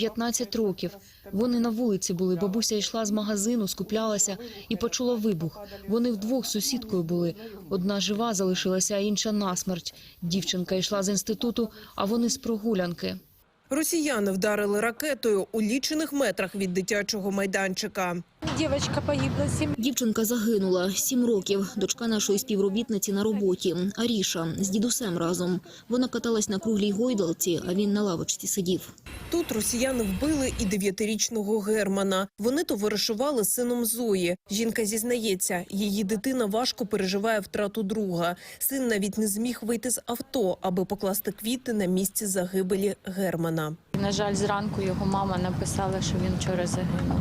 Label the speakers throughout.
Speaker 1: 15 років. Вони на вулиці були. Бабуся йшла з магазину, скуплялася і почула вибух. Вони вдвох сусідкою були. Одна жива залишилася, а інша насмерть. Дівчинка йшла з інституту, а вони з прогулянки.
Speaker 2: Росіяни вдарили ракетою у лічених метрах від дитячого майданчика.
Speaker 3: Девочка погибла, семь
Speaker 4: Дівчинка загинула сім років. Дочка нашої співробітниці на роботі. Аріша з дідусем разом. Вона каталась на круглій гойдалці, а він на лавочці сидів.
Speaker 2: Тут росіяни вбили і дев'ятирічного Германа. Вони товаришували з сином Зої. Жінка зізнається, її дитина важко переживає втрату друга. Син навіть не зміг вийти з авто, аби покласти квіти на місці загибелі Германа.
Speaker 3: На жаль, зранку його мама написала, що він вчора загинув.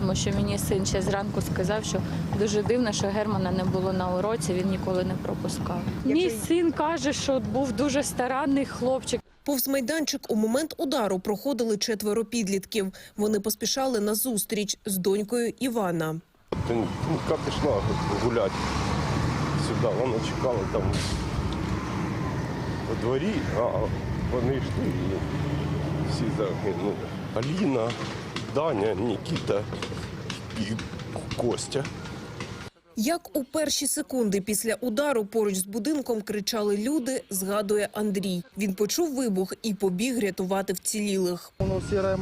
Speaker 3: Тому що мені син ще зранку сказав, що дуже дивно, що Германа не було на уроці, він ніколи не пропускав. Мій син каже, що був дуже старанний хлопчик.
Speaker 2: Повз майданчик у момент удару проходили четверо підлітків. Вони поспішали на зустріч з донькою Івана.
Speaker 5: Донька пішла гуляти сюди, вона чекала там у дворі, а вони йшли і всі загинули. Аліна, Даня, Нікіта і Костя.
Speaker 2: Як у перші секунди після удару поруч з будинком кричали люди, згадує Андрій. Він почув вибух і побіг рятувати вцілілих.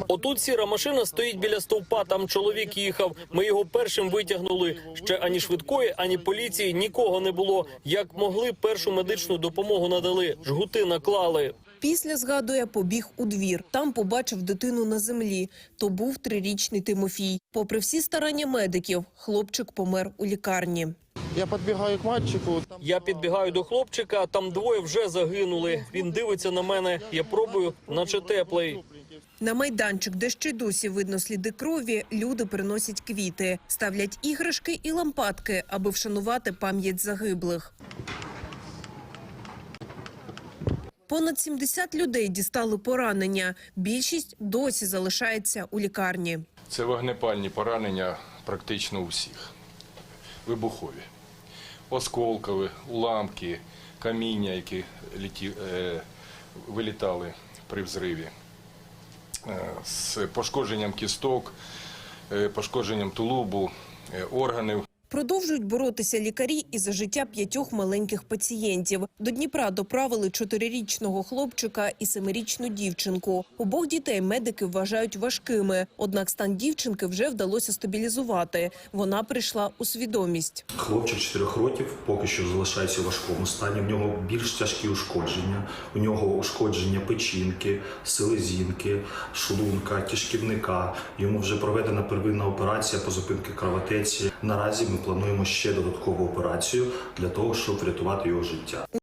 Speaker 6: Отут сіра машина стоїть біля стовпа. Там чоловік їхав. Ми його першим витягнули. Ще ані швидкої, ані поліції нікого не було. Як могли, першу медичну допомогу надали. Жгути наклали.
Speaker 2: Після, згадує, побіг у двір. Там побачив дитину на землі. То був трирічний Тимофій. Попри всі старання медиків, хлопчик помер у лікарні.
Speaker 7: Я підбігаю к мальчику. Там
Speaker 6: Я підбігаю до хлопчика. Там двоє вже загинули. Він дивиться на мене. Я пробую, наче теплий.
Speaker 2: На майданчик, де ще досі видно сліди крові, люди приносять квіти, ставлять іграшки і лампадки, аби вшанувати пам'ять загиблих. Понад 70 людей дістали поранення. Більшість досі залишається у лікарні.
Speaker 8: Це вогнепальні поранення практично у всіх. Вибухові. Осколкові, уламки, каміння, які літі, е, вилітали при взриві. Е, з пошкодженням кісток, е, пошкодженням тулубу, е, органів.
Speaker 2: Продовжують боротися лікарі і за життя п'ятьох маленьких пацієнтів. До Дніпра доправили чотирирічного хлопчика і семирічну дівчинку. Обох дітей медики вважають важкими. Однак стан дівчинки вже вдалося стабілізувати. Вона прийшла у свідомість.
Speaker 9: Хлопчик 4 років поки що залишається у важкому стані. В нього більш тяжкі ушкодження. У нього ушкодження печінки, селезінки, шлунка, кишківника. Йому вже проведена первинна операція по зупинці кровотеці. Наразі ми плануємо ще додаткову операцію для того, щоб врятувати його життя.